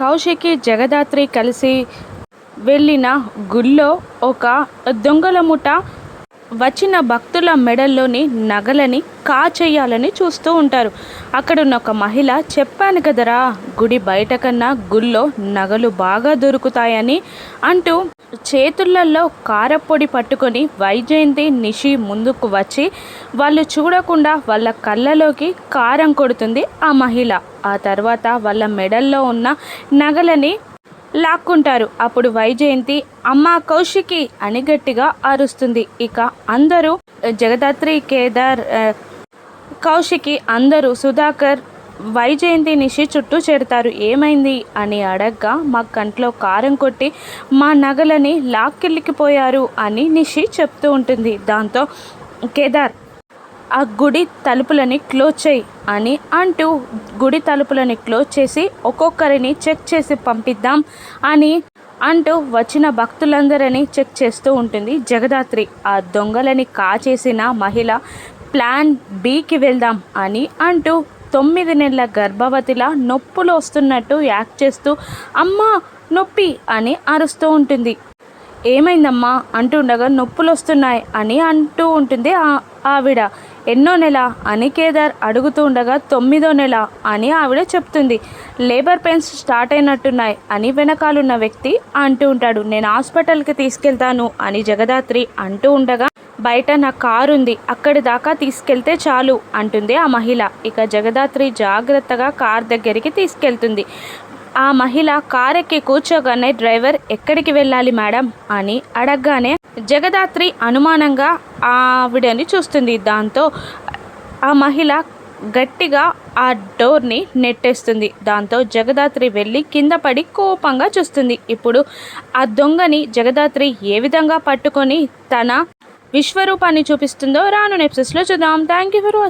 కౌశికి జగదాత్రి కలిసి వెళ్ళిన గుళ్ళో ఒక దొంగల ముఠ వచ్చిన భక్తుల మెడల్లోని నగలని కాచేయాలని చూస్తూ ఉంటారు. అక్కడున్న ఒక మహిళ చెప్పాను కదరా గుడి బయట కన్నా గుళ్ళో నగలు బాగా దొరుకుతాయని అంటూ చేతులలో కారపొడి పట్టుకొని వైజయంతి నిషి ముందుకు వచ్చి వాళ్ళు చూడకుండా వాళ్ళ కళ్ళలోకి కారం కొడుతుంది ఆ మహిళ. ఆ తర్వాత వాళ్ళ మెడల్లో ఉన్న నగలని లాక్కుంటారు. అప్పుడు వైజయంతి అమ్మ కౌశికి అని గట్టిగా అరుస్తుంది. ఇక అందరూ జగదాత్రి కేదార్ కౌశికి అందరూ సుధాకర్ వైజయంతి నిషి చుట్టూ చేరుతారు. ఏమైంది? అని అడగ్గా మా కంట్లో కారం కొట్టి మా నగలని లాక్కెళ్ళికిపోయారు అని నిషి చెప్తూ ఉంటుంది. దాంతో కేదార్ ఆ గుడి తలుపులని క్లోజ్ చేయి అని అంటూ గుడి తలుపులని క్లోజ్ చేసి ఒక్కొక్కరిని చెక్ చేసి పంపిద్దాం అని అంటూ వచ్చిన భక్తులందరినీ చెక్ చేస్తూ ఉంటుంది జగదాత్రి. ఆ దొంగలని కాచేసిన మహిళ ప్లాన్ బికి వెళ్దాం అని అంటూ తొమ్మిది నెలల గర్భవతిలా నొప్పులు వస్తున్నట్టు యాక్ట్ చేస్తూ అమ్మా నొప్పి అని అరుస్తూ ఉంటుంది. ఏమైందమ్మా? అంటుండగా నొప్పులు వస్తున్నాయి అని అంటూ ఉంటుంది ఆ- ఆవిడ. ఎన్నో నెల అని కేదార్ అడుగుతూ ఉండగా తొమ్మిదో నెల అని ఆవిడ చెప్తుంది. లేబర్ పెయిన్స్ స్టార్ట్ అయినట్టున్నాయి అని వెనకాలన్న వ్యక్తి అంటూ ఉంటాడు. నేను హాస్పిటల్కి తీసుకెళ్తాను అని జగదాత్రి అంటూ ఉండగా బయట నా కారు ఉంది అక్కడి దాకా తీసుకెళ్తే చాలు అంటుంది ఆ మహిళ. ఇక జగదాత్రి జాగ్రత్తగా కార్ దగ్గరికి తీసుకెళ్తుంది. ఆ మహిళ కారెక్కి కూర్చోగానే డ్రైవర్ ఎక్కడికి వెళ్ళాలి మేడం అని అడగగానే జగదాత్రి అనుమానంగా ఆవిడని చూస్తుంది. దాంతో ఆ మహిళ గట్టిగా ఆ డోర్ని నెట్టేస్తుంది. దాంతో జగదాత్రి వెళ్ళి కింద పడి కోపంగా చూస్తుంది. ఇప్పుడు ఆ దొంగని జగదాత్రి ఏ విధంగా పట్టుకొని తన విశ్వరూపాన్ని చూపిస్తుందో రాను నెప్సెస్లో చూద్దాం. Thank you for watching